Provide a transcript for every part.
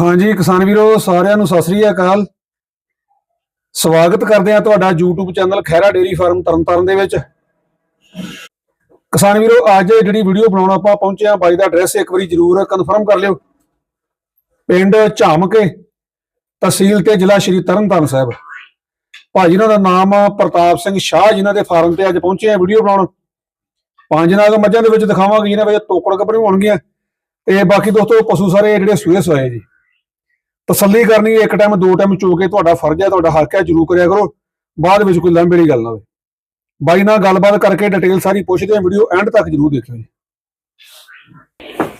ਹਾਂਜੀ, ਕਿਸਾਨ ਵੀਰੋ, ਸਾਰਿਆਂ ਨੂੰ ਸਤਿ ਸ੍ਰੀ ਅਕਾਲ। ਸਵਾਗਤ ਕਰਦੇ ਆ ਤੁਹਾਡਾ YouTube channel Khaira dairy farm Tarn Taran ਦੇ ਵਿੱਚ। ਕਿਸਾਨ ਵੀਰੋ, ਅੱਜ ਜਿਹੜੀ ਵੀਡੀਓ ਬਣਾਉਣ ਆਪਾਂ ਪਹੁੰਚੇ ਆ ਬਾਈ ਦਾ ਐਡਰੈਸ ਇੱਕ ਵਾਰੀ ਜਰੂਰ ਕਨਫਰਮ ਕਰ ਲਿਓ। ਪਿੰਡ ਝਾਮਕੇ, ਤਹਿਸੀਲ ਤੇ ਜ਼ਿਲ੍ਹਾ ਸ਼੍ਰੀ ਤਰਨਤਾਰਨ ਸਾਹਿਬ। ਭਾਜੀ ਉਹਨਾਂ ਦਾ ਨਾਮ ਪ੍ਰਤਾਪ ਸਿੰਘ ਸ਼ਾਹ ਜਿਨ੍ਹਾਂ ਦੇ ਫਾਰਮ ਤੇ ਅੱਜ ਪਹੁੰਚੇ ਆ ਵੀਡੀਓ ਬਣਾਉਣ। ਪੰਜ ਨਾਗ ਮੱਝਾਂ ਦੇ ਵਿੱਚ ਦਿਖਾਵਾਂਗੇ, ਜਿਹਨਾਂ ਵਿੱਚ ਤੋਕੜ ਗੱਭਰੂ ਹੋਣਗੀਆਂ। ਤੇ ਬਾਕੀ ਦੋਸਤੋ, ਪਸ਼ੂ ਸਾਰੇ ਜਿਹੜੇ ਸੂਏ ਸੋਏ ਜੀ। ਤਸੱਲੀ ਕਰਨੀ ਇੱਕ ਟਾਈਮ ਦੋ ਟਾਈਮ ਚੋ ਕੇ ਤੁਹਾਡਾ ਫਰਜ਼ ਹੈ ਤੁਹਾਡਾ ਹੱਕ ਹੈ ਜਰੂਰ ਕਰਿਆ ਕਰੋ। ਬਾਅਦ ਵਿੱਚ ਕੋਈ ਲੰਬੇੜੀ ਗੱਲ ਨਾ ਹੋਵੇ। ਬਾਈ ਨਾਲ ਗੱਲਬਾਤ ਕਰਕੇ ਡਿਟੇਲ ਸਾਰੀ ਪੁੱਛਦੇ ਆ ਵੀਡੀਓ ਐਂਡ ਤੱਕ ਜਰੂਰ ਦੇਖਿਓ ਜੀ।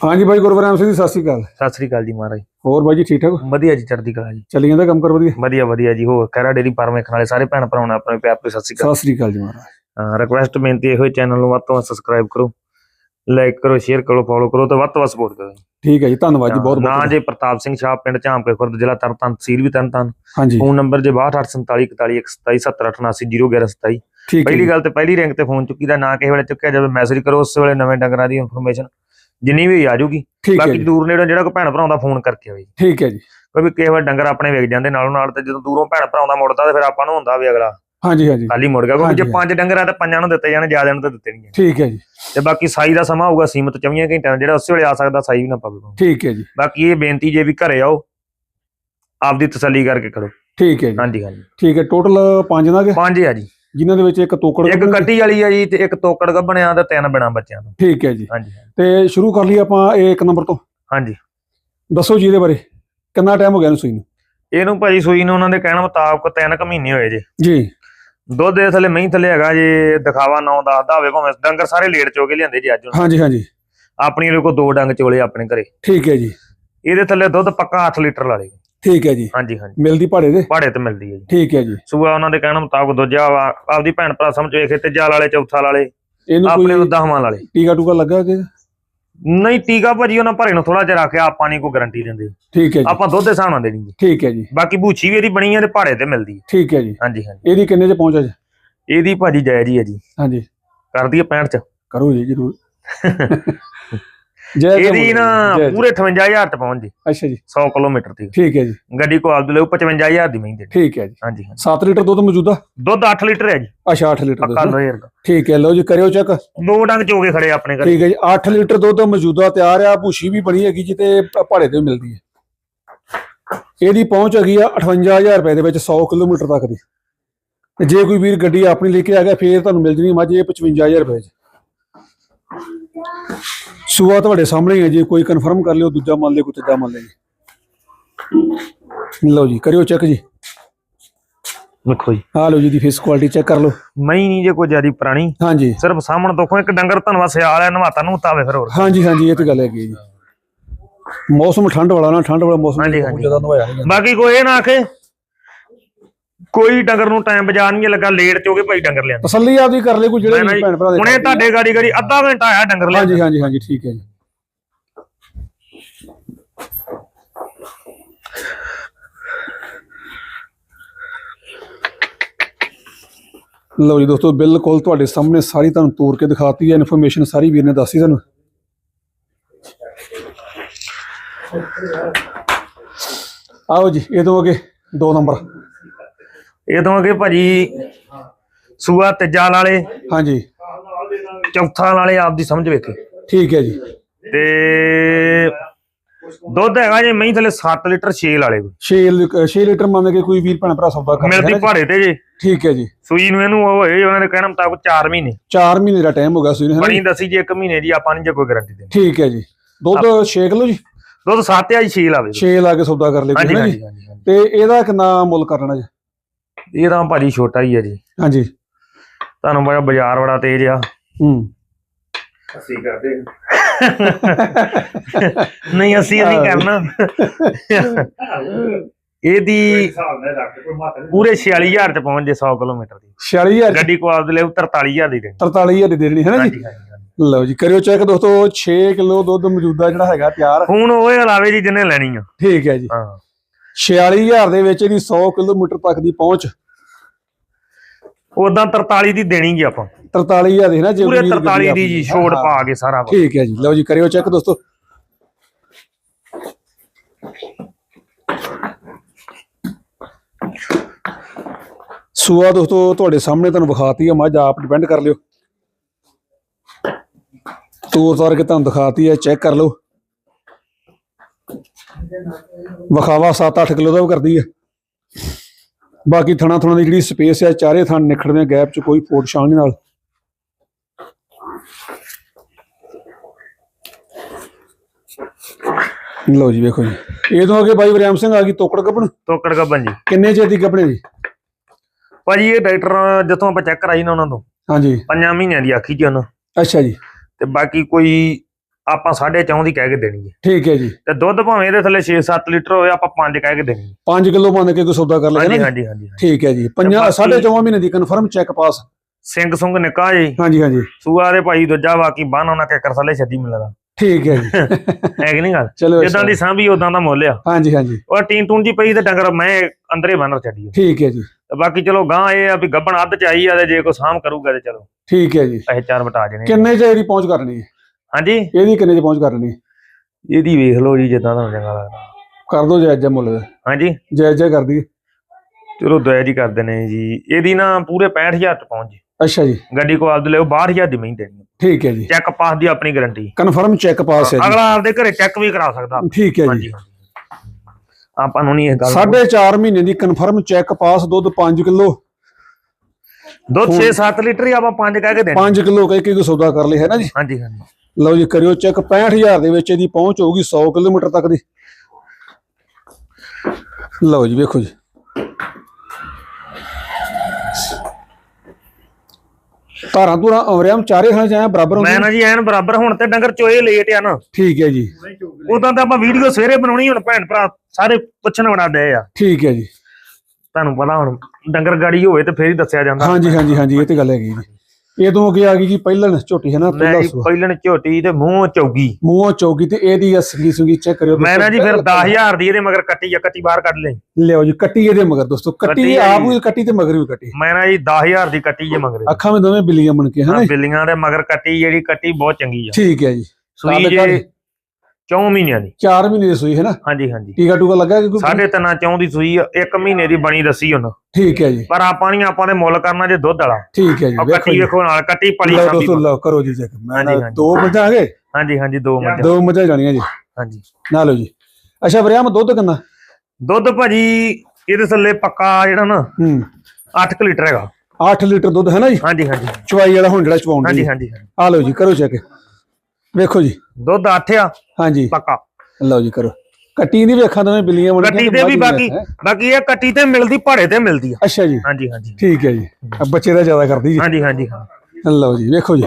ਹਾਂਜੀ ਬਾਈ ਗੁਰਵਰਾਮ ਸਿੰਘ ਜੀ ਸਤਿ ਸ਼੍ਰੀ ਅਕਾਲ। ਸਤਿ ਸ੍ਰੀ ਅਕਾਲ ਜੀ ਮਹਾਰਾਜ। ਹੋਰ ਬਾਈ ਜੀ ਠੀਕ ਠਾਕ ਵਧੀਆ ਜੀ ਚੜ੍ਹਦੀ ਕਲਾ ਜੀ। ਚੱਲੀ ਜਾਂਦਾ ਕੰਮ ਕਰ ਵਧੀਆ? ਵਧੀਆ ਵਧੀਆ ਜੀ ਹੋ ਕੈਰਾ ਡੇਰੀ ਫਾਰਮ ਵੇਖਣ ਵਾਲੇ ਸਾਰੇ ਭੈਣ ਭਰਾਵਾਂ ਨੂੰ ਆਪਣੇ ਪਿਆਰ ਭਰੀ ਸਤਿ ਸ੍ਰੀ ਅਕਾਲ। ਸਤਿ ਸ਼੍ਰੀ ਅਕਾਲ ਜੀ ਮਹਾਰਾਜ। ਰਿਕੁਐਸਟ ਬੇਨਤੀ ਇਹੋ ਚੈਨਲ ਨੂੰ ਵੱਧ ਤੋਂ ਵੱਧ ਸਬਸਕ੍ਰਾਈਬ ਕਰੋ। ਲਾਈਕ ਕਰੋ ਸ਼ੇਅਰ ਕਰੋ ਫੋਲੋ ਕਰੋ ਤੇ ਵੱਧ ਤੋਂ ਵੱਧ ਸਪੋਰਟ ਕਰੋ। ਠੀਕ ਹੈ ਜੀ ਧੰਨਵਾਦ ਜੀ ਬਹੁਤ ਨਾ ਬਹੁਤ ਜੇ ਪ੍ਰਤਾਪ ਸਿੰਘ ਸ਼ਾਹ ਪਿੰਡ ਝਾਂਪੇ ਖੁਰਦ ਜ਼ਿਲ੍ਹਾ ਤਰਨਤਾਰਨ ਤਹਿਸੀਲ ਵੀ ਤਰਨਤਾਰਨ। ਫੋਨ ਨੰਬਰ ਜੇ 6248411778 ਠੀਕ ਹੈ ਪਹਿਲੀ ਜੀ, ਗੱਲ ਤੇ ਪਹਿਲੀ ਰਿੰਗ ਤੇ ਫੋਨ ਚੁੱਕੀ ਦਾ ਨਾ ਕਿਸੇ ਵੇਲੇ ਚੁੱਕਿਆ ਜਾਵੇ ਮੈਸੇਜ ਕਰੋ ਉਸ ਵੇਲੇ ਨਵੇਂ ਡੰਗਰਾਂ ਦੀ ਇਨਫੋਰਮੇਸ਼ਨ ਜਿੰਨੀ ਵੀ ਆ ਜਾਊਗੀ। ਬਾਕੀ ਦੂਰ ਨੇੜੇ ਜਿਹੜਾ ਕੋਈ ਭੈਣ ਭਰਾਉਂਦਾ ਫੋਨ ਕਰਕੇ ਆਵੇ। ਠੀਕ ਹੈ ਜੀ। ਵੀ ਕਿਸੇ ਵੇਲੇ ਡੰਗਰ ਆਪਣੇ ਵੇਖ ਜਾਂਦੇ ਨਾਲੋਂ ਨਾਲ ਤੇ ਜਦੋਂ ਦੂਰੋਂ ਭੈਣ ਭਰਾਉਂਦਾ ਮੁੜਦਾ ਤੇ ਫਿਰ ਆਪਾਂ ਨੂੰ ਹੁੰਦਾ ਵੀ ਅਗਲਾ ਹਾਂਜੀ ਹਾਂਜੀ। ਖਾਲੀ ਮੁੜ ਗਿਆ ਕਿਉਂਕਿ ਜੇ। ਪੰਜ ਡੰਗਰ ਤੇ ਪੰਜਾਂ ਨੂੰ ਦਿੱਤੇ ਜਾਣੇ ਜ਼ਿਆਦਾ ਨੂੰ ਤਾਂ ਦਿੱਤੇ ਨਹੀਂ ਠੀਕ ਹੈ ਜੀ। ਤੇ ਬਾਕੀ ਸਾਈ ਦਾ ਸਮਾਂ ਹੋਊਗਾ ਸੀਮਤ 24 ਘੰਟਿਆਂ ਦਾ ਜਿਹੜਾ ਉਸੇ ਵੇਲੇ ਆ ਸਕਦਾ ਸਾਈ ਵੀ ਨਾ ਪਵੇ ਠੀਕ ਹੈ ਜੀ। ਬਾਕੀ ਇਹ ਬੇਨਤੀ ਜੇ ਵੀ ਘਰੇ ਆਓ ਆਪਦੀ ਤਸੱਲੀ ਕਰਕੇ ਕਰੋ। ਠੀਕ ਹੈ ਜੀ। ਹਾਂਜੀ ਹਾਂਜੀ। ਠੀਕ ਹੈ ਟੋਟਲ ਪੰਜ ਨਾਗ ਪੰਜ ਆ ਜੀ। ਜਿਨ੍ਹਾਂ ਦੇ ਵਿੱਚ ਇੱਕ ਤੋਕੜ ਇੱਕ ਕੱਟੀ ਵਾਲੀ ਆ ਜੀ ਤੇ ਇੱਕ ਤੋਕੜ ਗੱਭਣਿਆ ਤੇ ਤਿੰਨ ਬਿਨਾ ਬੱਚਿਆਂ ਤੋਂ ਠੀਕ ਹੈ ਜੀ। ਹਾਂਜੀ ਤੇ ਸ਼ੁਰੂ ਕਰ ਲਈ ਆਪਾਂ ਇਹ ਇੱਕ ਨੰਬਰ ਤੋਂ। ਹਾਂਜੀ। ਦੱਸੋ ਜੀ ਇਹਦੇ ਬਾਰੇ। ਕਿੰਨਾ ਟਾਈਮ ਹੋ ਗਿਆ ਇਹਨੂੰ ਸੂਈ ਨੂੰ? ਇਹਨੂੰ ਭਾਜੀ ਸੂਈ ਨੂੰ ਉਹਨਾਂ ਦੇ ਕਹਿਣ ਮੁਤਾਬਕ ਤਿੰਨ ਕੁ ਮਹੀਨੇ ਹੋਏ ਜੇ। ਜੀ। ਦੁੱਧ ਦੇ ਥੱਲੇ ਮਹੀਂ ਥੱਲੇ ਹੈਗਾ ਜੇ ਦਿਖਾਵਾ 9 10 ਦਾ ਹੋਵੇ ਭਾਵੇਂ ਡੰਗਰ ਸਾਰੇ ਲੇਟ ਚੋ ਕੇ ਲਿਆਂਦੇ ਜੀ ਅੱਜ ਹਾਂਜੀ ਹਾਂਜੀ। ਆਪਣੀ ਕੋਲ ਦੋ ਡੰਗ ਚੋਲੇ ਆਪਣੇ ਘਰੇ। ਠੀਕ ਹੈ ਜੀ। ਇਹਦੇ ਥੱਲੇ ਦੁੱਧ ਪੱਕਾ 8 ਲੀਟਰ ਲਾ ਲੇ ਠੀਕ ਹੈ ਜੀ। ਹਾਂਜੀ ਹਾਂਜੀ। ਮਿਲਦੀ ਭਾੜੇ ਦੇ ਪਹਾੜੇ ਤੇ ਮਿਲਦੀ ਹੈ ਜੀ। ਠੀਕ ਹੈ ਜੀ। ਸੂਆ ਉਹਨਾਂ ਦੇ ਕਹਿਣ ਮੁਤਾਬਕ ਦੂਜਾ ਵਾ ਆਪਦੀ ਭੈਣ ਭਰਾ ਸਮਝ ਵੇਖੇ ਤੇ ਜਾਲ ਵਾਲੇ ਚੌਥਾ ਵਾਲੇ ਆਪਣੇ ਕੋਈ ਦਹਵਾਂ ਵਾਲੇ ਟੀਕਾ ਟੂਕਾ ਲੱਗਾ ਕਿ ਨਹੀਂ ਟੀਕਾ ਭਾਜੀ ਉਹਨਾਂ ਭਰੇ ਨੂੰ ਥੋੜਾ ਜਿਹਾ ਰੱਖਿਆ ਆਪਾਂ ਨਹੀਂ ਕੋਈ ਗਾਰੰਟੀ ਦਿੰਦੇ। ਠੀਕ ਹੈ ਜੀ। ਆਪਾਂ ਦੁੱਧ ਦੇ ਹਿਸਾਬ ਨਾਲ ਦੇਣੀ ਜੀ ਠੀਕ ਹੈ ਜੀ। ਬਾਕੀ ਬੂਛੀ ਵੀ ਇਹਦੀ ਬਣੀ ਹੈ ਤੇ ਪਹਾੜੇ ਤੇ ਮਿਲਦੀ ਹੈ। ਠੀਕ ਹੈ ਜੀ। ਹਾਂਜੀ ਹਾਂਜੀ। ਇਹਦੀ ਕਿੰਨੇ ਚ ਪਹੁੰਚਾ ਜੀ? ਇਹਦੀ ਭਾਜੀ ਜਾਇਜ਼ ਹੀ ਹੈ ਜੀ। ਹਾਂਜੀ। ਕਰਦੀ ਹੈ 65 ਚ। ਕਰੋ ਜੀ ਜਰੂਰ। ਇਹਦੀ ਨਾ। ਪੂਰੇ 58000 ਤੇ ਪਹੁੰਚ ਜੀ। ਅੱਛਾ ਜੀ। 100 ਕਿਲੋਮੀਟਰ ਦੀ ਠੀਕ ਹੈ ਜੀ। ਗੱਡੀ ਕੋ ਆਪ ਦੇ ਲਈ 55000 ਦੀ ਮਹਿੰਦੀ ਠੀਕ ਹੈ ਜੀ। ਹਾਂਜੀ ਹਾਂਜੀ। 7 ਲੀਟਰ ਦੁੱਧ ਮੌਜੂਦਾ? ਦੁੱਧ 8 ਲੀਟਰ ਹੈ ਜੀ। ਅੱਛਾ 8 ਲੀਟਰ ਦੁੱਧ। ਠੀਕ ਹੈ ਲਓ ਜੀ ਕਰਿਓ ਚੈੱਕ। ਦੋ ਡੰਗ ਚੋਗੇ ਖੜੇ ਆਪਣੇ ਘਰੇ। ਠੀਕ ਹੈ ਜੀ 8 ਲੀਟਰ ਦੁੱਧ ਮੌਜੂਦਾ ਤਿਆਰ ਆ ਭੂਸ਼ੀ ਵੀ ਬਣੀ ਹੈਗੀ ਜੀ ਤੇ ਭਾੜੇ ਤੇ ਮਿਲਦੀ ਹੈ। ਇਹਦੀ ਪਹੁੰਚ ਹੈਗੀ ਆ 58000 ਰੁਪਏ ਦੇ ਵਿੱਚ 100 ਕਿਲੋਮੀਟਰ ਤੱਕ ਦੀ। ਤੇ ਜੇ ਕੋਈ ਵੀਰ ਗੱਡੀ ਆਪਣੀ ਲੈ ਕੇ ਆ ਗਿਆ ਫੇਰ ਤੁਹਾਨੂੰ ਮਿਲ ਜਣੀ ਮੱਝ ਇਹ 55000 ਰੁਪਏ ਚ। ਸੂਆ ਤੁਹਾਡੇ ਸਾਹਮਣੇ ਹੀ ਹੈ ਜੀ ਕੋਈ ਕਨਫਰਮ ਕਰ ਲਿਓ ਦੂਜਾ ਮੰਨ ਲਿਓ ਕੋਈ ਤੀਜਾ ਮੰਨ ਲਿਓ ਜੀ। ਲਓ ਜੀ ਕਰਿਓ ਚੈੱਕ ਜੀ। ਵੇਖੋ ਜੀ। ਆ ਲਓ ਜੀ ਦੀ ਫੇਸ ਕੁਆਲਿਟੀ ਚੈੱਕ ਕਰ ਲਓ। ਮੈਂ ਨਹੀਂ ਜੇ ਕੋਈ ਜਿਆਦੀ ਪੁਰਾਣੀ। ਹਾਂਜੀ। ਸਿਰਫ ਸਾਹਮਣ ਦੇਖੋ ਇੱਕ ਡੰਗਰ ਧਨਵਾ ਸਿਆਲ ਹੈ ਨਵਾਤਾ ਨੂੰ ਤਾਵੇ ਫਿਰ ਹੋਰ। ਹਾਂਜੀ ਹਾਂਜੀ ਇਹ ਤੇ ਗੱਲ ਹੈਗੀ ਜੀ। ਮੌਸਮ ਠੰਡ ਵਾਲਾ ਨਾ ਠੰਡ ਵਾਲਾ ਮੌਸਮ ਹਾਂਜੀ, ਹਾਂਜੀ। ਜ਼ਿਆਦਾ ਨਵਾਇਆ ਬਾਕੀ ਕੋਈ ਇਹ ਨਾ ਆਖੇ ਕੋਈ ਡੰਗਰ ਨੂੰ ਟਾਈਮ ਬਾਜ਼ਾਰ ਨਹੀਂ ਲੱਗਾ ਲੇਟ ਚੋਗੇ ਭਾਈ ਡੰਗਰ ਲਿਆਂਦੇ। ਤਸੱਲੀ ਆਪਦੀ ਕਰ ਲੈ ਕੋਈ ਜਿਹੜੇ ਭੈਣ ਭਰਾ ਦੇ ਹੁਣੇ ਤੁਹਾਡੇ ਗਾੜੀ ਗਾੜੀ ਅੱਧਾ ਘੰਟਾ ਆਇਆ ਡੰਗਰ ਲਿਆਂਦੇ ਹਾਂਜੀ ਹਾਂਜੀ ਹਾਂਜੀ ਠੀਕ ਹੈ ਜੀ। ਲਓ ਜੀ ਦੋਸਤੋ ਬਿਲਕੁਲ ਤੁਹਾਡੇ ਸਾਹਮਣੇ ਸਾਰੀ ਤੁਹਾਨੂੰ ਤੋਰ ਕੇ ਦਿਖਾਤੀ ਹੈ ਇਨਫੋਰਮੇਸ਼ਨ ਸਾਰੀ ਵੀਰ ਨੇ ਦੱਸੀ ਤੁਹਾਨੂੰ। ਆਓ ਜੀ ਇਹ ਤੋਂ ਅੱਗੇ ਦੋ ਨੰਬਰ ਇਹ ਅੱਗੇ ਭਾਜੀ ਸੂਆ ਤੇਜਾ ਵਾਲੇ ਹਾਂਜੀ। ਚੌਥਾ ਵਾਲੇ ਆਪਦੀ ਸਮਝ ਵੇਖੇ। ਠੀਕ ਹੈ ਜੀ। ਤੇ ਦੁੱਧ ਹੈਗਾ ਜੇ ਮਹੀਂ ਥੱਲੇ 7 ਲੀਟਰ 6 ਵਾਲੇ 6 6 ਲੀਟਰ ਮੰਨ ਕੇ ਕੋਈ ਵੀਰ ਭੈਣ ਭਰਾ ਸੌਦਾ ਕਰਦੇ ਮਿਲਦੀ ਪਹਾੜੇ ਤੇ ਜੇ? ਠੀਕ ਹੈ ਜੀ। ਸੂਈ ਨੂੰ ਇਹਨੂੰ ਉਹ ਹੋਏ ਉਹਨਾਂ ਦੇ ਕਹਿਣ ਮੁਤਾਬਕ 4 ਮਹੀਨੇ। 4 ਮਹੀਨੇ ਦਾ ਟਾਈਮ ਹੋ ਗਿਆ ਸੂਈ ਨੂੰ ਬਣੀ? ਦੱਸੀ ਜੇ 1 ਮਹੀਨੇ ਦੀ ਆਪਾਂ ਨਹੀਂ ਜੇ ਕੋਈ ਗਾਰੰਟੀ ਦੇਣੀ। ਠੀਕ ਹੈ ਜੀ। ਦੁੱਧ 6 ਕਿਲੋ ਜੀ? ਦੁੱਧ 7 ਆ ਜੀ 6 ਲਾਵੇ 6 ਲਾ ਕੇ ਸੌਦਾ ਕਰ ਹਾਂਜੀ। ਤੇ ਇਹਦਾ ਕਿੰਨਾ ਮੁੱਲ ਕਰਨਾ ਜੀ? ਇਹ ਤਾਂ ਭਾਜੀ ਛੋਟਾ ਹੀ ਹੈ ਜੀ। ਹਾਂਜੀ। ਤੁਹਾਨੂੰ ਪਤਾ ਬਾਜ਼ਾਰ ਬੜਾ ਤੇਜ਼ ਆ। ਹੂੰ। ਅਸੀਂ ਕਰਦੇ ਨਹੀਂ ਅਸੀਂ ਨਹੀਂ ਕਰਨਾ। ਇਹਦੀ ਪੂਰੇ 46000 ਚ ਪਹੁੰਚ ਜੇ 100 ਕਿਲੋਮੀਟਰ ਦੀ। 46000 ਗੱਡੀ ਕੋ ਆਪਦੇ ਲਈ 43000 ਦੀ ਦੇਣੀ। 43000 ਦੀ ਦੇਣੀ ਹੈ ਨਾ ਜੀ? ਲਓ ਜੀ ਕਰਿਓ ਚੈੱਕ ਦੋਸਤੋ 6 ਕਿਲੋ ਦੁੱਧ ਮੌਜੂਦਾ ਜਿਹੜਾ ਹੈਗਾ ਤਿਆਰ। ਹੁਣ ਉਹ ਹਲਾਵੇ ਜੀ ਜਿਹਨੇ ਲੈਣੀ ਆ। ਠੀਕ ਹੈ ਜੀ। ਹਾਂ। 46000 ਦੇ ਵਿੱਚ ਇਹਦੀ 100 ਕਿਲੋਮੀਟਰ ਤੱਕ ਦੀ ਪਹੁੰਚ। ਉਦਾਂ 43 ਦੀ ਦੇਣੀ ਜੀ ਆਪਾਂ। 43000 ਦੀ ਨਾ ਜੇ ਪੂਰੇ ਵੀਰ ਗੱਡੀ 43 ਦੀ ਜੀ ਛੋੜ ਪਾ ਕੇ ਸਾਰਾ। ਠੀਕ ਹੈ ਜੀ ਲਓ ਜੀ ਕਰਿਓ ਚੈੱਕ ਦੋਸਤੋ। ਸੂਆ ਦੋਸਤੋ ਤੁਹਾਡੇ ਸਾਹਮਣੇ ਤੁਹਾਨੂੰ ਵਿਖਾਤੀ ਆ ਮੱਝ ਆਪ ਡਿਪੈਂਡ ਕਰ ਲਿਓ। ਤੋਰ ਤਾਰ ਕੇ ਤੁਹਾਨੂੰ ਦਿਖਾਤੀ ਆ ਚੈੱਕ ਕਰ ਲਓ। ਵਿਖਾਵਾ 7-8 ਕਿਲੋ ਦਾ ਵੀ ਕਰਦੀ ਆ। ਬਾਕੀ ਥਣਾ ਥਣਾ ਦੀ ਜਿਹੜੀ ਸਪੇਸ ਆ ਚਾਰੇ ਥਣ ਨਿਖੜਵੇਂ ਗੈਪ ਚ ਕੋਈ ਫੋਟ ਛਾਂ ਨਹੀਂ ਨਾਲ। ਲਓ ਜੀ ਵੇਖੋ ਜੀ। ਇਹ ਤੋਂ ਅੱਗੇ ਬਾਈ ਵਰਿਆਮ ਸਿੰਘ ਆ ਗਈ ਤੋਕੜ ਕੱਪਣ। ਤੋਕੜ ਗੱਬਨ ਜੀ। ਕਿੰਨੇ ਚਿਰ ਦੀ ਕੱਪਣੇ ਜੀ? ਭਾਜੀ ਇਹ ਡਾਕਟਰ ਜਿੱਥੋਂ ਆਪਾਂ ਚੈੱਕ ਕਰਾਈ ਨਾ ਉਹਨਾਂ ਤੋਂ। ਹਾਂਜੀ। ਪੰਜਾਂ ਮਹੀਨਿਆਂ ਦੀ ਆਖੀ ਜੀ ਉਹਨਾਂ। ਅੱਛਾ ਜੀ। ਤੇ ਬਾਕੀ ਕੋਈ ਆਪਾਂ 4.5 ਦੀ ਕਹਿ ਕੇ ਦੇਣੀ ਹੈ। ਠੀਕ ਹੈ ਜੀ। ਤੇ ਦੁੱਧ ਭਾਵੇਂ ਇਹਦੇ ਥੱਲੇ 6-7 ਲੀਟਰ ਹੋਵੇ ਆਪਾਂ 5 ਕਹਿ ਕੇ ਦੇਣੀ ਹੈ। 5 ਕਿਲੋ ਮੰਨ ਕੇ ਕੋਈ ਸੌਦਾ ਕਰ ਲਿਆ ਹਾਂਜੀ? ਹਾਂਜੀ। ਠੀਕ ਹੈ ਜੀ। ਪੰਜਾਂ ਬਾਕੀ- ਸਾਢੇ ਚੌਵਾਂ ਮਹੀਨੇ ਦੀ ਕਨਫਰਮ ਚੈੱਕ ਪਾਸ ਸਿੰਘ ਸੁੰਗ ਨਿਕਾ ਜੀ। ਹਾਂਜੀ ਹਾਂਜੀ। ਸੂਆ ਦੇ ਭਾਈ ਦੂਜਾ ਬਾਕੀ ਬੰਨ ਉਹਨਾਂ ਕਿੱਕਰ ਥੱਲੇ ਛੱਡੀ ਮਿਲਦਾ। ਠੀਕ ਹੈ ਜੀ। ਹੈ ਕਿ ਨਹੀਂ ਗੱਲ? ਚਲੋ ਜਿੱਦਾਂ ਦੀ ਸਾਂਭੀ ਉਦਾਂ ਦਾ ਮੁੱਲ ਆ। ਹਾਂਜੀ ਹਾਂਜੀ। ਉਹ ਟੀਨ ਟੂਨ ਜੀ ਪਈ ਤੇ ਡੰਗਰ ਮੈਂ ਅੰਦਰੇ ਬੰਨਰ ਛੱਡੀ। ਠੀਕ ਹੈ ਜੀ। ਤੇ ਬਾਕੀ ਚਲੋ ਗਾਂ ਇਹ ਆ ਵੀ ਗੱਬਣ ਅੱਧ ਚ ਆਈ ਆ ਤੇ ਜੇ ਕੋਈ ਸਾਂਭ ਕਰੂਗਾ ਤੇ ਚਲੋ। ਠੀਕ ਹੈ ਜੀ। ਪੈਸੇ ਚਾਰ ਵਟਾ ਜਣੇ ਕਿੰਨੇ ਚ ਇਹਦੀ ਪਹੁੰਚ ਕਰਨੀ ਹੈ? ਹਾਂਜੀ? ਇਹਦੀ ਕਿੰਨੇ ਚ ਪਹੁੰਚ ਕਰਨੀ? ਹੈ ਇਹਦੀ ਵੇਖ ਲਓ ਜੀ ਜਿੱਦਾਂ ਤੁਹਾਨੂੰ ਚੰਗਾ ਲੱਗਦਾ। ਕਰ ਦੋ ਜਾਇਜ਼ ਜਿਹਾ ਮੁੱਲ। ਹਾਂਜੀ? ਜਾਇਜ਼ ਜਿਹਾ ਕਰ ਦਈਏ। ਚਲੋ ਦਇਆ ਜੀ ਕਰ ਹਾਂ ਜੀ। ਇਹਦੀ ਨਾ ਪੂਰੇ 65000 ਚ ਪਹੁੰਚ ਜੀ। ਅੱਛਾ ਜੀ। ਗੱਡੀ ਕੋ ਆਪਦੇ ਲਿਓ 62000 ਦੀ ਮਹੀਂ ਦੇਣੀ ਠੀਕ ਹੈ ਜੀ। ਚੈੱਕ ਪਾਸ ਦੀ ਆਪਣੀ ਗਾਰੰਟੀ। ਕਨਫਰਮ ਚੈੱਕ ਪਾਸ ਹੈ ਜੀ। ਅਗਲਾ ਆਪਦੇ ਘਰੇ ਚੈੱਕ ਵੀ ਕਰਾ ਸਕਦਾ ਠੀਕ ਹੈ ਜੀ। ਆਪਾਂ ਨੂੰ ਨਹੀਂ ਇਹ ਗੱਲ ਸਾਢੇ 4 ਮਹੀਨੇ ਦੀ ਕਨਫਰਮ ਚੈੱਕ ਪਾਸ ਦੁੱਧ 5 ਕਿਲੋ। ਦੁੱਧ 6-7 ਲੀਟਰ ਹੀ ਆਪਾਂ 5 ਕਹਿ ਕੇ ਦੇਣੀ। 5 ਕਿਲੋ ਕਹਿ ਕੇ ਸੌਦਾ ਕਰ ਲਿਆ ਹੈ ਨਾ ਜੀ? ਹਾਂਜੀ ਹਾਂਜੀ। ਲਓ ਜੀ ਕਰਿਓ ਚੈੱਕ 65000 ਦੇ ਵਿੱਚ ਇਹਦੀ ਪਹੁੰਚ ਹੋਊਗੀ 100 ਕਿਲੋਮੀਟਰ ਤੱਕ ਦੀ। ਲਓ ਜੀ ਵੇਖੋ ਜੀ। ਧਾਰਾਂ ਧੁਰਾਂ ਅਮਰਿਆਮ ਚਾਰੇ ਖਾਂ ਜਾਇਆ ਬਰਾਬਰ ਮੈਂ ਹੁੰਦੀ ਨਾ ਜੀ ਐਨ ਬਰਾਬਰ ਹੁਣ ਤੇ ਡੰਗਰ ਚੋਏ ਲੇਟ ਆ ਨਾ। ਠੀਕ ਹੈ ਜੀ। ਉਦਾਂ ਤਾਂ ਆਪਾਂ ਵੀਡੀਓ ਸਵੇਰੇ ਬਣਾਉਣੀ ਹੁਣ ਭੈਣ ਭਰਾ ਸਾਰੇ ਪੁੱਛਣ ਬਣਾ ਦੇ ਆ। ਠੀਕ ਹੈ ਜੀ। ਤੁਹਾਨੂੰ ਪਤਾ ਹੁਣ ਡੰਗਰ ਗਾੜੀ ਹੋਵੇ ਤੇ ਫੇਰ ਹੀ ਦੱਸਿਆ ਜਾਂਦਾ। ਹਾਂਜੀ ਹਾਂਜੀ ਹਾਂਜੀ ਇਹ ਤੇ ਗੱਲ ਹੈਗੀ ਜੀ। ਤੋਂ ਅੱਗੇ ਆ ਗਈ ਜੀ ਪਹਿਲਣ ਝੋਟੀ ਹੈ ਨਾ? ਮੈਂ ਪਹਿਲਾ ਜੀ ਸੂਆ ਪਹਿਲਣ ਝੋਟੀ ਤੇ ਮੂੰਹ ਚੌਗੀ। ਮੂੰਹੋਂ ਚੌਗੀ ਤੇ ਇਹਦੀ ਅਸਲੀ ਸੁਗੀ ਚੈੱਕ ਕਰਿਓ ਮੈਂ ਨਾ ਜੀ ਫਿਰ 10000 ਦੀ ਇਹਦੇ ਮਗਰ ਕੱਟੀ ਆ ਕੱਟੀ ਬਾਹਰ ਕੱਢ ਲਈ ਲਿਓ ਜੀ ਕੱਟੀ ਇਹਦੇ ਮਗਰ ਦੋਸਤੋ ਕੱਟੀ ਕੱਟੀ ਆਪ। ਵੀ ਕੱਟੀ ਤੇ ਮਗਰ ਵੀ ਕੱਟੀ। ਮੈਂ ਨਾ ਜੀ 10000 ਦੀ ਕੱਟੀ ਜੇ ਮਗਰ। ਅੱਖਾਂ ਵਿੱਚ ਦੋਵੇਂ ਬਿੱਲੀਆਂ ਬਣ ਕੇ ਹਨਾ? ਬਿੱਲੀਆਂ ਦੇ ਮਗਰ ਕੱਟੀ ਜਿਹੜੀ ਕੱਟੀ ਬਹੁਤ ਚੰਗੀ ਆ। ਠੀਕ ਹੈ ਜੀ। ਸੂਈ ਜੇ 4 ਮਹੀਨਿਆਂ ਦੀ। 4 ਮਹੀਨੇ ਦੀ ਸੂਈ ਹੈ ਨਾ? ਹਾਂਜੀ ਹਾਂਜੀ। ਟੀਕਾ ਟੂਕਾ ਲੱਗਾ ਕਿ ਕੋਈ? ਸਾਢੇ ਤਿੰਨਾਂ ਚੌਂ ਦੀ ਸੂਈ ਆ, ਇੱਕ ਮਹੀਨੇ ਦੀ ਬਣੀ ਦੱਸੀ ਹੁਣ। ਠੀਕ ਹੈ ਜੀ। ਪਰ ਆਪਾਂ ਨਹੀਂ ਆਪਾਂ ਨੇ ਮੁੱਲ ਕਰਨਾ ਜੇ ਦੁੱਧ ਵਾਲਾ। ਠੀਕ ਹੈ ਜੀ ਉਹ ਵੇਖੋ ਕੱਟੀ ਜੀ। ਵੇਖੋ ਨਾਲ ਕੱਟੀ ਪਲੀ ਲਓ ਦੋਸਤੋ ਲਓ ਕਰੋ ਜੀ ਚੈੱਕ। ਮੈਂ ਹਾਂਜੀ, ਨਾ ਹਾਂਜੀ। ਦੋ ਮੱਝਾਂ ਆ ਗਏ ਹਾਂਜੀ ਹਾਂਜੀ ਦੋ ਮੱਝਾਂ ਦੋ ਮੱਝਾਂ ਜਾਣੀਆਂ ਜੀ। ਹਾਂਜੀ। ਨਾ ਲਓ ਜੀ। ਅੱਛਾ ਵਰਿਆਮ ਦੁੱਧ ਕਿੰਨਾ? ਦੁੱਧ ਭਾਜੀ ਇਹਦੇ ਥੱਲੇ ਪੱਕਾ ਜਿਹੜਾ ਨਾ ਹੂੰ। 8 ਲੀਟਰ ਹੈਗਾ। 8 ਲੀਟਰ ਦੁੱਧ ਹੈ ਨਾ ਜੀ? ਹਾਂਜੀ ਹਾਂਜੀ। ਚਵਾਈ ਵਾਲਾ ਹੁਣ ਜਿਹੜਾ ਚਵਾਉਣ ਹਾਂਜੀ ਹਾਂਜੀ ਹਾਂਜੀ। ਆ ਲਓ ਜੀ ਕਰੋ ਚੈੱਕ। ਵੇਖੋ ਜੀ। ਦੁੱਧ 8 ਆ। ਹਾਂਜੀ। ਪੱਕਾ। ਲਓ ਜੀ ਕਰੋ। ਕੱਟੀ ਦੀ ਵੇਖਾਂ ਦੋਵੇਂ ਬਿੱਲੀਆਂ ਬਣ ਕੱਟੀ ਤੇ ਵੀ ਬਾਕੀ ਬਾਕੀ ਇਹ ਕੱਟੀ ਤੇ ਮਿਲਦੀ ਭਾੜੇ ਤੇ ਮਿਲਦੀ ਆ। ਅੱਛਾ ਜੀ। ਹਾਂਜੀ ਹਾਂਜੀ। ਠੀਕ ਹੈ ਜੀ। ਬੱਚੇ ਦਾ ਜ਼ਿਆਦਾ ਕਰਦੀ ਜੀ। ਹਾਂਜੀ ਹਾਂਜੀ ਹਾਂ। ਲਓ ਜੀ ਵੇਖੋ ਜੀ।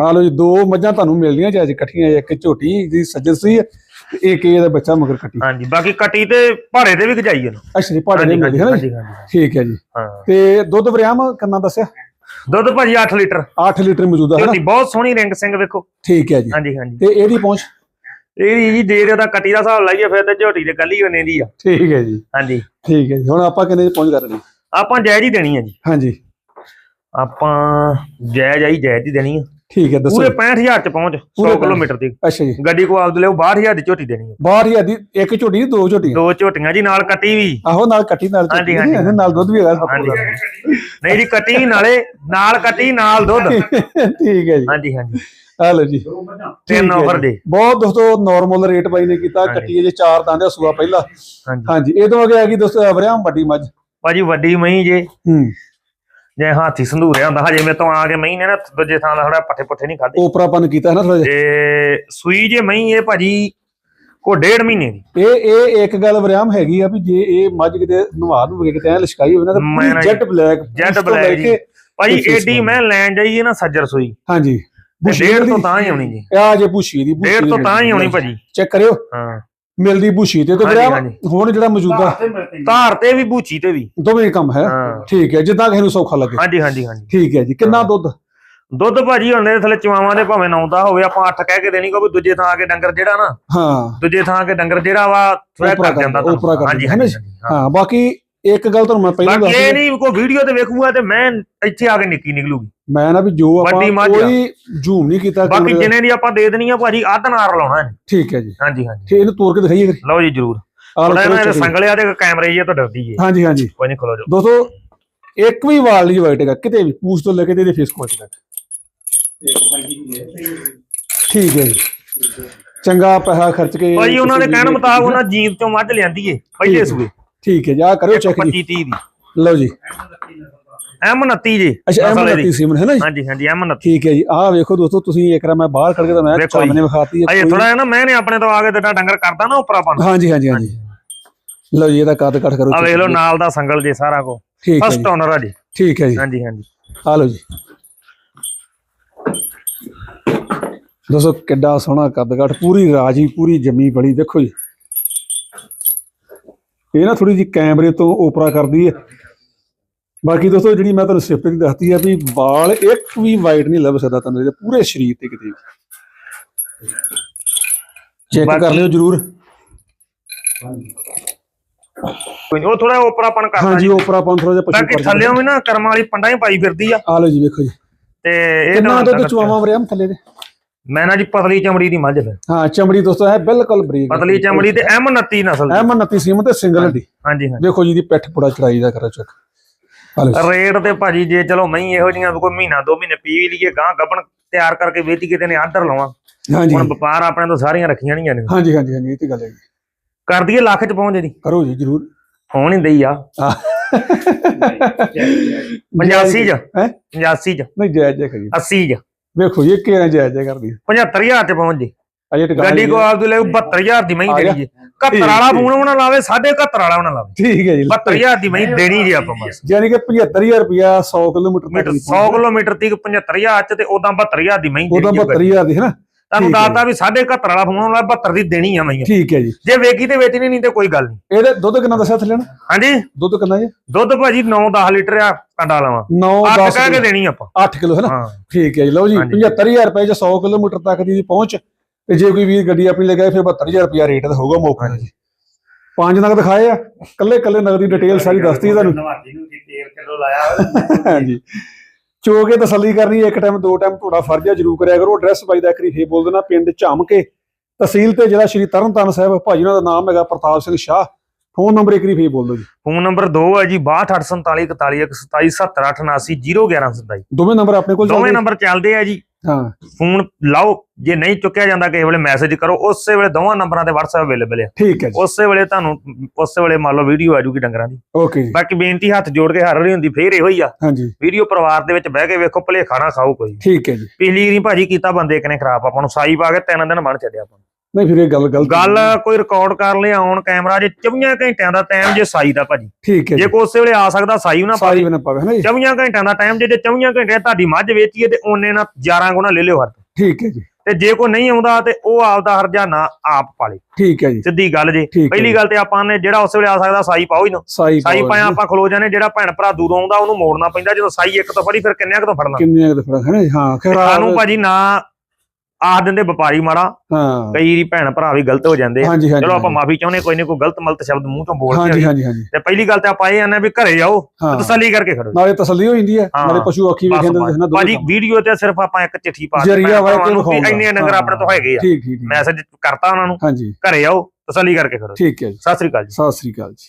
ਆ ਲਓ ਜੀ ਦੋ ਮੱਝਾਂ ਤੁਹਾਨੂੰ ਮਿਲਦੀਆਂ ਜੀ ਅੱਜ ਇਕੱਠੀਆਂ ਇੱਕ ਝੋਟੀ ਦੀ ਸੱਜਣ ਸੀ ਤੇ ਇੱਕ ਇਹਦਾ ਬੱਚਾ ਮਗਰ ਕੱਟੀ। ਹਾਂਜੀ ਬਾਕੀ ਕੱਟੀ ਤੇ ਭਾੜੇ ਤੇ ਵੀ ਗਜਾਈ ਇਹਨੂੰ ਅੱਛਾ ਜੀ ਦੇ ਹਾਂਜੀ ਮਿਲਦੀ ਹੈ ਨਾ ਠੀਕ ਹੈ ਜੀ। ਹਾਂ। ਤੇ ਦੁੱਧ ਵਰਿਆਮ ਕਿੰਨਾ ਦੱਸਿਆ? ਦੁੱਧ ਭਾਜੀ 8 ਲੀਟਰ। 8 ਲੀਟਰ ਮੌਜੂਦਾ ਹੈ ਝੋਟੀ ਬਹੁਤ ਸੋਹਣੀ ਰਿੰਗ ਸਿੰਘ ਵੇਖੋ। ਠੀਕ ਹੈ ਜੀ। ਹਾਂਜੀ ਹਾਂਜੀ। ਤੇ ਇਹਦੀ ਪਹੁੰਚ? ਇਹ ਜੀ ਜੇ ਇਹਦਾ ਕੱਟੀ ਦਾ ਹਿਸਾਬ ਲਾਈਏ ਫਿਰ ਤੇ ਝੋਟੀ ਦੇ ਕੱਲੀ ਹੋਣੇ ਦੀ ਆ। ਠੀਕ ਹੈ ਜੀ। ਹਾਂਜੀ। ਠੀਕ ਹੈ ਜੀ। ਹੁਣ ਆਪਾਂ ਕਿੰਨੇ ਦੀ ਪਹੁੰਚ ਕਰਨੀ ਆਪਾਂ ਜਾਇਜ਼ ਹੀ ਦੇਣੀ ਆ ਜੀ। ਹਾਂਜੀ। ਆਪਾਂ ਜਾਇਜ਼ ਆਈ ਜਾਇਜ਼ ਹੀ ਦੇਣੀ ਆ। ਠੀਕ ਹੈ ਦੱਸੋ ਪੂਰੇ 65000 ਚ ਪਹੁੰਚ 100 ਪੂਰੇ ਕਿਲੋਮੀਟਰ ਦੀ। ਅੱਛਾ ਜੀ। ਗੱਡੀ ਕੋ ਆਪਦੇ ਲਿਓ 62000 ਦੀ ਝੋਟੀ ਦੇਣੀ ਹੀ। ਆਦੀ ਇੱਕ ਝੋਟੀ ਦੋ ਝੋਟੀਆਂ। ਦੋ ਝੋਟੀਆਂ ਜੀ ਨਾਲ ਕੱਟੀ ਵੀ। ਆਹੋ ਨਾਲ ਕੱਟੀ ਨਾਲ ਹਾਂਜੀ, ਹਾਂਜੀ। ਨਾਲ ਦੁੱਧ ਵੀ ਹੈਗਾ ਸਭ ਕੁਝ ਨਹੀਂ ਜੀ ਕੱਟੀ ਨਾਲੇ ਨਾਲ ਕੱਟੀ ਨਾਲ ਦੁੱਧ। ਠੀਕ ਹੈ ਜੀ। ਹਾਂਜੀ ਹਾਂਜੀ। ਆ ਲਓ ਜੀ। ਤਿੰਨ ਜੀ। ਦੇ। ਬਹੁਤ ਦੋਸਤੋ ਨਾਰਮਲ ਰੇਟ ਬਾਈ ਨੇ ਕੀਤਾ। ਕੱਟੀ ਜੇ ਚਾਰ ਦੰਦ ਆ ਸੂਆ ਪਹਿਲਾ। ਹਾਂਜੀ। ਹਾਂਜੀ ਇਹ ਤੋਂ ਅੱਗੇ ਆ ਗਈ ਦੋਸਤੋ ਵਰਿਆਮ ਵੱਡੀ ਮੱਝ। ਭਾਜੀ ਵੱਡੀ ਮਹੀਂ ਜੇ। ਹੂੰ। ਜੇ ਹਾਥੀ ਸੰਧੂਰਿਆ ਹੁੰਦਾ ਹਜੇ ਮੇਰੇ ਤੋਂ ਆ ਕੇ ਮਹੀਂ ਨੇ ਨਾ ਦੂਜੇ ਥਾਂ ਦਾ ਥੋੜਾ ਪੱਠੇ ਪੁੱਠੇ ਨਹੀਂ ਖਾਦੇ ਉਪਰਾਪਨ ਕੀਤਾ ਹੈ ਨਾ ਥੋੜਾ ਜਿਹਾ। ਤੇ ਸੂਈ ਜੇ ਮਹੀਂ ਇਹ ਭਾਜੀ ਕੋ ਡੇਢ ਮਹੀਨੇ ਦੀ। ਇਹ ਇਹ ਇੱਕ ਗੱਲ ਵਰਿਆਮ ਹੈਗੀ ਆ ਵੀ ਜੇ ਇਹ ਮੱਝ ਕਿਤੇ ਨਵਾ ਨੂੰ ਕਿਤੇ ਐ ਲਿਸ਼ਕਾਈ ਹੋਵੇ ਨਾ ਤਾਂ ਮੈਂ ਪੂਰੀ ਜੈਟ ਬਲੈਕ ਜੈਟ ਬਲੈਕ ਜੀ। ਏਡੀ। ਮੈਂ ਲੈਣ ਜਾਈਏ ਨਾ ਸੱਜਰ ਸੂਈ। ਹਾਂਜੀ। ਡੇਢ ਤੋਂ ਤਾਂ ਹੀ ਆਉਣੀ ਜੀ। ਆ ਜੇ ਬੁਸ਼ੀ ਦੀ ਡੇਢ ਤੋਂ ਤਾਂ ਹੀ ਆਉਣੀ ਭਾਜੀ। ਚੈੱਕ ਕਰਿਓ। ਹਾਂ। ਮਿਲਦੀ ਬੁਸ਼ੀ ਤੇ ਤੇ ਹਾਂਜੀ, ਵਰਿਆਮ ਹਾਂਜੀ। ਹੁਣ ਜਿਹੜਾ ਮੌਜੂਦਾ। ਧਾਰ ਤੇ ਵੀ ਬੂਚੀ ਤੇ ਵੀ। ਦੋਵੇਂ ਕੰਮ ਹੈ। ਹਾਂ। ਠੀਕ ਹੈ ਜਿੱਦਾਂ ਕਿਸੇ ਨੂੰ ਸੌਖਾ ਲੱਗੇ। ਹਾਂਜੀ ਹਾਂਜੀ ਹਾਂਜੀ। ਠੀਕ ਹੈ ਜੀ ਕਿੰਨਾ ਦੁੱਧ? ਦੁੱਧ ਭਾਜੀ ਹੁੰਦੇ ਥੱਲੇ ਚਵਾਵਾਂ ਦੇ ਭਾਵੇਂ ਨੌਂਦਾ ਹੋਵੇ ਆਪਾਂ ਅੱਠ ਕਹਿ ਕੇ ਦੇਣੀ ਕਿਉਂਕਿ ਦੂਜੇ ਥਾਂ ਆ ਕੇ ਡੰਗਰ ਜਿਹੜਾ ਨਾ ਹਾਂ। ਦੂਜੇ ਥਾਂ ਆ ਕੇ ਡੰਗਰ ਜਿਹੜਾ ਵਾ ਥੋੜਾ ਉਪਰਾ ਕਰ ਜਾਂਦਾ ਕਰ- ਉਪਰਾ ਕਰ ਹਾਂਜੀ ਹਾਂਜੀ। ਹਾਂ ਬਾਕੀ ਇੱਕ ਗੱਲ ਤੁਹਾਨੂੰ ਮੈਂ ਪਹਿਲਾਂ ਬਾਕੀ ਦੱਸ ਇਹ ਨਹੀਂ ਕੋਈ ਵੀਡੀਓ ਤੇ ਵੇਖੂਗਾ ਤੇ ਮੈਂ ਇੱਥੇ ਆ ਕੇ ਨਿੱਕੀ ਨਿਕਲੂਗੀ। ਮੈਂ ਨਾ ਵੀ ਜੋ ਆਪਾਂ ਵੱਡੀ ਮੱਝ ਆ। ਕੋਈ ਝੂਮ ਨਹੀਂ ਕੀਤਾ ਬਾਕੀ ਕੈਮਰੇ ਦਾ। ਜਿੰਨੇ ਦੀ ਆਪਾਂ ਦੇ ਦੇਣੀ ਆ ਭਾਜੀ ਅੱਧ ਨਾਰ ਲਾਉਣਾ ਹੈ ਠੀਕ ਹੈ ਜੀ। ਹਾਂਜੀ ਹਾਂਜੀ। ਤੇ ਇਹਨੂੰ ਤੋੜ ਕੇ ਦਿਖਾਈਏ ਕਰੀ। ਲਓ ਜੀ ਜਰੂਰ। ਆਹ ਲਓ ਇਹਨਾਂ ਦੇ check। ਸੰਗਲਿਆ ਤੇ ਕੈਮਰੇ ਜੀ ਤੋਂ ਡਰਦੀ ਜੀ ਹਾਂਜੀ ਹਾਂਜੀ। ਕੋਈ ਨਹੀਂ ਖੋਲੋ ਜੋ ਦੋਸਤੋ ਇੱਕ ਵੀ ਵਾਲ ਨਹੀਂ ਵਾਈਟ ਹੈਗਾ ਕਿਤੇ ਵੀ ਪੂਛ ਤੋਂ ਲੈ ਕੇ ਤੇ ਇਹਦੇ ਫੇਸ ਕੋਚ ਤੱਕ। ਠੀਕ ਹੈ ਜੀ। ਚੰਗਾ ਪੈਸਾ ਖਰਚ ਕੇ ਭਾਜੀ ਉਹਨਾਂ ਦੇ ਕਹਿਣ ਮੁਤਾਬਕ ਉਹਨਾਂ ਜੀਪ ਚੋਂ ਮੱਝ ਲਿਆਂਦੀ ਏ ਪਹਿਲੇ ਠੀਕ। ਸੂਏ। ਠੀਕ ਹੈ ਜੀ ਆ ਕਰਿਓ ਚੈੱਕ ਜੀ। 25 30 ਦੀ। ਲਓ ਜੀ। ਐਮ 29 ਜੀ ਅੱਛਾ ਐਮ ਨਸਲ ਇਹਦੀ। ਨਤੀ ਸੀਮਨ ਹੈ ਨਾ ਜੀ? ਹਾਂਜੀ ਹਾਂਜੀ ਐਮ 29 ਠੀਕ ਹੈ ਜੀ ਆਹ ਵੇਖੋ ਦੋਸਤੋ ਤੁਸੀਂ ਇੱਕ ਰਾ ਮੈਂ ਬਾਹਰ ਖੜ ਕੇ ਤਾਂ ਮੈਂ ਵੇਖੋ ਜੀ। ਵਿਖਾਤੀ ਹੈ ਅਜੇ ਕੋਈ- ਥੋੜਾ ਜਿਹਾ ਨਾ ਮੈਂ ਨੇ ਆਪਣੇ ਤੋਂ ਆ ਕੇ ਦਿੱਤਾ ਡੰਗਰ ਕਰਦਾ ਨਾ ਉਪਰਾ ਪਨ ਹਾਂਜੀ ਹਾਂਜੀ ਹਾਂਜੀ। ਲਓ ਜੀ ਇਹਦਾ ਕੱਦ ਕੱਟ ਕਰੋ ਆ ਵੇਖ ਲਓ। ਨਾਲ ਦਾ ਸੰਗਲ ਜੇ ਸਾਰਾ ਕੋ। ਠੀਕ ਹੈ ਫਸਟ ਓਨਰ ਆ ਜੀ। ਠੀਕ ਹੈ ਜੀ। ਹਾਂਜੀ ਹਾਂਜੀ। ਆ ਲਓ ਜੀ। ਦੋਸਤੋ ਕਿੱਡਾ ਸੋਹਣਾ ਕੱਦ ਕੱਟ ਪੂਰੀ ਰਾਜੀ ਪੂਰੀ ਜੰਮੀ ਬੜੀ ਦੇਖੋ ਜੀ। ਇਹ ਨਾ ਥੋੜੀ ਜੀ ਕੈਮਰੇ ਤੋਂ ਓਪਰਾ ਕਰਦੀ ਹੈ ਬਾਕੀ ਦੋਸਤੋ ਜਿਹੜੀ ਮੈਂ ਤੁਹਾਨੂੰ ਸਿਫਤ ਦੀ ਦੱਸਤੀ ਹੈ ਵੀ ਵਾਲ ਇੱਕ ਵੀ ਵਾਈਟ ਨਹੀਂ ਲੱਭ ਸਕਦਾ ਤੁਹਾਨੂੰ ਇਹਦੇ ਪੂਰੇ ਸਰੀਰ ਤੇ ਕਿਤੇ ਚੈੱਕ ਕਰ ਲਿਓ ਜਰੂਰ। ਨੀ, ਉਹ ਥੋੜਾ ਉਪਰਾ ਪਨ ਕਰਦਾ ਹਾਂਜੀ ਜੀ। ਓਪਰਾ ਪੰਥ ਥੋੜਾ ਜਿਹਾ ਪਛੂ ਬਾਕੀ ਥੱਲੇੋਂ ਵੀ ਨਾ ਕਰਮ ਵਾਲੀ ਪੰਡਾਂ ਹੀ ਪਾਈ ਫਿਰਦੀ ਆ। ਆ ਲਓ ਜੀ ਵੇਖੋ ਜੀ। ਤੇ ਇਹ ਤਾਂ ਦੁੱਧ ਚੁਆਵਾਂ ਵਰਿਆਮ ਥੱਲੇ ਦੇ? ਮੈਂ ਨਾ ਜੀ ਪਤਲੀ ਚਮੜੀ ਦੀ ਮੱਝ ਫਿਰ। ਹਾਂ ਚਮੜੀ ਦੋਸਤੋ ਹੈ ਬਿਲਕੁਲ ਬਰੀਕ ਪਤਲੀ ਚਮੜੀ ਤੇ ਐਮ 29 ਨਸਲ ਦੀ। ਐਮ 29 ਸੀਮ ਤੇ ਸਿੰਗਲ ਹੱਡੀ ਹਾਂਜੀ ਹਾਂਜੀ। ਦੇਖੋ ਜੀ ਦੀ ਪਿੱਠ ਪੁੜਾ ਚੜਾਈ ਦਾ ਕਰੋ ਚੈੱਕ। ਰੇਟ ਤੇ ਭਾਜੀ ਜੇ ਚਲੋ ਮਹੀਂ ਇਹੋ ਜੀਆਂ ਕੋਈ ਮਹੀਨਾ ਦੋ ਮਹੀਨੇ ਪੀ ਵੀ ਲਈਏ ਗਾਂ ਗੱਬਣ ਤਿਆਰ ਕਰਕੇ ਵੇਚ ਕੇ ਤੇ ਨੇ ਆਰਡਰ ਲਵਾਂ। ਹਾਂਜੀ। ਹੁਣ ਵਪਾਰ ਆਪਣੇ ਤੋਂ ਸਾਰੀਆਂ ਰੱਖੀਆਂ ਨਹੀਂ ਨੇ ਹਾਂਜੀ ਹਾਂਜੀ ਹਾਂਜੀ ਇਹ ਤੇ ਗੱਲ ਹੈ ਜੀ। ਕਰ ਦਈਏ ਲੱਖ ਚ ਪਹੁੰਚ ਜੀ ਕਰੋ ਜੀ ਜਰੂਰ। ਹੋਣ ਹੀ ਦਈ ਆ। 85 ਚ। ਹੈ 85 ਚ। ਨਹੀਂ ਜਾਇਜ਼ ਕਰੀ 80 ਚ। ਵੇਖੋ ਜੀ ਕਿਹੜਾ ਜਾਇਜ਼ ਜਾਇਜ਼ ਕਰਦੀ 75000 ਚ ਪਹੁੰਚ ਜੀ। ਅਜੇ ਟਿਕਾ ਗੱਡੀ ਕੋ ਆਪ ਦੇ ਲੈ 72000 ਦੀ ਮਹੀਂ ਦੇਣੀ। ਜੀ। 71 ਵਾਲਾ ਫੋਨ ਬਣਾ ਲਾਵੇ 71 ਵਾਲਾ ਬਣਾ ਲਾਵੇ। ਠੀਕ ਹੈ ਜੀ 72000 ਦੀ ਮਹੀਂ ਦੇਣੀ ਜੀ ਆਪਾਂ ਬਸ। ਯਾਨੀ ਕਿ 75000 ਰੁਪਿਆ 100 ਕਿਲੋਮੀਟਰ ਮੀਟਰ 100 ਕਿਲੋਮੀਟਰ ਤੀਕ 75000 ਚ ਤੇ ਉਦਾਂ 72000 ਦੀ ਮਹੀਂ ਜੀ 72000 ਦੀ ਹੈ ਨਾ। ਤੁਹਾਨੂੰ ਦੱਸਦਾ ਵੀ 71 ਵਾਲਾ ਫੋਨ ਵਾਲਾ 72 ਦੀ ਦੇਣੀ ਆ ਮਹੀਂ ਠੀਕ ਹੈ ਜੀ। ਜੇ ਵੇਖੀ ਤੇ ਵੇਚਣੀ ਨਹੀਂ ਤੇ ਕੋਈ ਗੱਲ ਨਹੀਂ। ਇਹਦੇ ਦੁੱਧ ਕਿੰਨਾ ਦੱਸਿਆ ਥੱਲੇ ਨਾ? ਹਾਂਜੀ? ਦੁੱਧ ਕਿੰਨਾ ਜੀ? ਦੁੱਧ ਭਾਜੀ 9-10 ਲੀਟਰ ਆ ਕੰਡਾ ਲਵਾਂ। 9 ਅੱਠ 10 ਕਹਿ ਕੇ ਦੇਣੀ ਆਪਾਂ। 8 ਕਿਲੋ ਹੈ ਨਾ? ਠੀਕ ਹੈ ਜੀ ਲਓ ਜੀ ਹਾਂਜੀ। 75000 ਰੁਪਏ ਚ 100 ਕਿਲੋਮੀਟਰ ਤੱਕ ਦੀ ਪਹੁੰਚ। ਤੇ ਜੇ ਕੋਈ ਵੀਰ ਗੱਡੀ ਆਪਣੀ ਲਗਾਏ ਫਿਰ 72000 ਰੁਪਿਆ ਰੇਟ ਦਾ ਹੋਊਗਾ ਮੌਕਾ ਜੀ ਪੰਜ ਨਗ ਦਿਖਾਏ ਆ ਕੱਲੇ ਕੱਲੇ ਨਗ ਦੀ ਡਿਟੇਲ ਸਾਰੀ ਦੱਸਤੀ ਤੁਹਾਨੂੰ। ਨਵਾਜੀ ਨੂੰ ਕੀ ਤੇਲ ਕਿਲੋ ਲਾਇਆ ਹਾਂਜੀ। ਚੋ ਕੇ ਤਸੱਲੀ ਕਰਨੀ ਇੱਕ ਟਾਈਮ ਦੋ ਟਾਈਮ ਤੁਹਾਡਾ ਫਰਜ਼ ਹੈ ਜਰੂਰ ਕਰਿਆ ਕਰੋ। ਐਡਰੈਸ ਬਾਈ ਦਾ ਕਰੀ ਫੇ ਬੋਲ ਦੇਣਾ, ਪਿੰਡ ਝਾਮ ਕੇ ਤਹਿਸੀਲ ਤੇ ਜਿਹੜਾ ਸ਼੍ਰੀ ਤਰਨਤਾਰਨ ਸਾਹਿਬ, ਭਾਜੀ ਉਹਨਾਂ ਦਾ ਨਾਮ ਹੈਗਾ ਪ੍ਰਤਾਪ ਸਿੰਘ ਸ਼ਾਹ। ਫੋਨ ਨੰਬਰ ਇੱਕ ਵਾਰੀ ਫੇ ਬੋਲ ਦਿਓ ਜੀ। ਫੋਨ ਨੰਬਰ 2 ਹੈ ਜੀ 624741271127 ਦੋਵੇਂ ਨੰਬਰ ਆਪਣੇ ਕੋਲ ਦੋਵੇਂ ਨੰਬਰ ਚੱਲਦੇ ਆ ਜੀ। ਹਾਂ। ਫੋਨ ਲਾਓ ਜੇ ਨਹੀਂ ਚੁੱਕਿਆ ਜਾਂਦਾ ਕਿਸੇ ਵੇਲੇ ਮੈਸੇਜ ਕਰੋ ਉਸੇ ਵੇਲੇ ਦੋਵਾਂ ਨੰਬਰਾਂ ਤੇ WhatsApp ਅਵੇਲੇਬਲ ਆ। ਠੀਕ ਹੈ ਜੀ। ਉਸੇ ਵੇਲੇ ਤੁਹਾਨੂੰ ਉਸੇ ਵੇਲੇ ਮੰਨ ਲਓ ਵੀਡੀਓ ਆ ਜੂਗੀ ਡੰਗਰਾਂ ਦੀ। ਓਕੇ ਜੀ। ਬਾਕੀ ਬੇਨਤੀ ਹੱਥ ਜੋੜ ਕੇ ਹਰ ਰਹੀ ਹੁੰਦੀ ਫੇਰ ਇਹੋ ਹੀ ਆ। ਹਾਂਜੀ। ਵੀਡੀਓ ਪਰਿਵਾਰ ਦੇ ਵਿੱਚ ਬਹਿ ਕੇ ਵੇਖੋ ਭਲੇਖਾ ਨਾ ਖਾਓ ਕੋਈ। ਠੀਕ ਹੈ ਜੀ। ਪਿਛਲੀ ਵਾਰੀ ਭਾਜੀ ਕੀਤਾ ਬੰਦੇ ਇੱਕ ਨੇ ਖਰਾਬ ਆਪਾਂ ਨੂੰ ਸਾਈ ਪਾ ਕੇ ਤਿੰਨ ਦਿਨ ਬਣ ਛੱਡਿਆ ਆਪਾਂ। ਨਹੀਂ ਫਿਰ ਇਹ ਗੱਲ ਗਲਤ ਗੱਲ ਕੋਈ ਰਿਕਾਰਡ ਕਰ ਲਿਆ ਔਨ ਕੈਮਰਾ ਜੇ 24 ਘੰਟਿਆਂ ਦਾ ਟਾਈਮ ਜੇ ਸਾਈ ਦਾ ਭਾਜੀ। ਠੀਕ ਹੈ ਜੇ ਉਸੇ ਵੇਲੇ ਆ ਸਕਦਾ ਸਾਈ ਨਾ ਸਾਰੀ ਵੀ ਨਾ ਪਾਵੇ ਹੈ ਨਾ ਜੀ? 24 ਘੰਟਿਆਂ ਦਾ ਟਾਈਮ ਜੇ ਜੇ 24 ਘੰਟੇ ਤੁਹਾਡੀ ਮੱਝ ਵੇਚੀਏ ਤੇ ਉਹਨੇ ਨਾਲ 11 ਗੁਣਾ ਲੈ ਲਿਓ ਹਰ ਠੀਕ ਹੈ ਜੀ। ਤੇ ਜੇ ਕੋਈ ਨਹੀਂ ਆਉਂਦਾ ਤੇ ਉਹ ਆਪਦਾ ਹਰਜਾਨਾ ਆਪ ਪਾਲੇ। ਠੀਕ ਹੈ ਜੀ। ਸਿੱਧੀ ਗੱਲ ਜੇ। ਪਹਿਲੀ। ਗੱਲ ਤੇ ਆਪਾਂ ਨੇ ਜਿਹੜਾ ਉਸੇ ਵੇਲੇ ਆ ਸਕਦਾ ਸਾਈ ਪਾਓ ਹੀ ਨਾ। ਸਾਈ ਸਾਈ ਪਾਇਆ। ਆਪਾਂ ਖਲੋ ਜਾਣੇ ਜਿਹੜਾ ਭੈਣ ਭਰਾ ਦੂਰੋਂ ਆਉਂਦਾ ਉਹਨੂੰ ਮੋੜਨਾ ਪੈਂਦਾ। ਜਦੋਂ ਸਾਈ ਇੱਕ ਤੋਂ ਫੜੀ ਫਿਰ ਕਿੰਨਿਆਂ ਕੁ ਤੋਂ ਫੜਨਾ? ਕਿੰਨੇ ਕੁ ਫ਼ਰਕ ਹੈ ਨਾ ਜੀ? ਹਾਂ ਖੈਰ ਸਾਨੂੰ ਭਾਜੀ ਨਾ ਆਖ ਦਿੰਦੇ ਵਪਾਰੀ ਮਾੜਾ ਹਾਂ। ਕਈ ਵਾਰੀ ਭੈਣ ਭਰਾ ਵੀ ਗਲਤ ਹੋ ਜਾਂਦੇ ਚਲੋ ਆਪਾਂ ਮਾਫੀ ਚਾਹੁੰਦੇ ਕੋਈ ਨਹੀਂ ਕੋਈ ਗਲਤ ਮਲਤ ਸ਼ਬਦ ਮੂੰਹ ਤੋਂ ਬੋਲ ਕੇ ਹਾਂਜੀ ਹਾਂਜੀ ਤੇ ਪਹਿਲੀ ਗੱਲ ਤੇ ਆਪਾਂ ਇਹ ਆਨੇ ਵੀ ਘਰੇ ਜਾਓ ਤਸੱਲੀ ਕਰਕੇ ਖੜੋ। ਨਾਲੇ ਤਸੱਲੀ ਹੋ ਜਾਂਦੀ ਹੈ। ਨਾਲੇ ਪਸ਼ੂ ਅੱਖੀ ਬਸ ਵੇਖਣ ਦੇ ਬਸ। ਨਾ ਭਾਜੀ ਵੀਡੀਓ ਤੇ ਸਿਰਫ ਆਪਾਂ ਇੱਕ ਚਿੱਠੀ ਪਾ ਵਿਖਾਉਂਦਾ। ਇੰਨੇ ਡੰਗਰ ਆਪਣੇ ਤੋਂ ਹੈਗੇ ਆ। ਮੈਸੇਜ ਕਰਤਾ ਉਹਨਾਂ ਨੂੰ ਘਰੇ ਆਓ ਤਸੱਲੀ ਕਰਕੇ ਖੜੋ। ਠੀਕ ਹੈ ਜੀ। ਸਤਿ ਸ੍ਰੀ ਅਕਾਲ ਜੀ। ਸਤਿ ਸ੍ਰੀ ਅਕਾਲ ਜੀ।